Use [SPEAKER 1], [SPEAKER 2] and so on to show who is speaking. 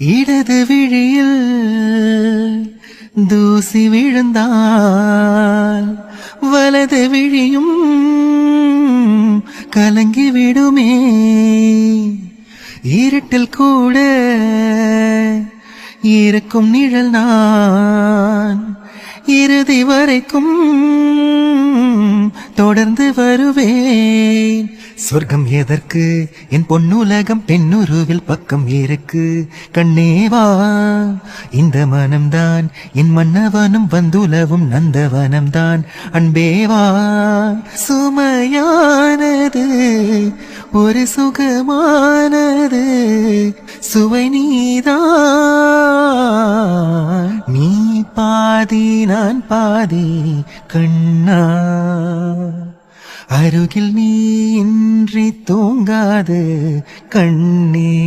[SPEAKER 1] இடது விழியில் தூசி விழுந்தால் வலது விழியும் கலங்கி விடுமே. இருட்டில் கூட இருக்கும் நிழல் நான் இறுதி வரைக்கும் தொடர்ந்து வருவேன். சொர்க்கம் எதற்கு? என் பொன்னுலகம் பெண்ணுருவில் பக்கம் இருக்கு கண்ணேவா இந்த மனம்தான் என் மன்னவனும் வந்துலவும் நந்தவனம்தான். அன்பேவா சுமையானது ஒரு சுகமானது சுவை நீதான் நீ பாதி நான் பாதி கண்ணா. அருகில் நீ இன்றி தூங்காது கண்ணீர்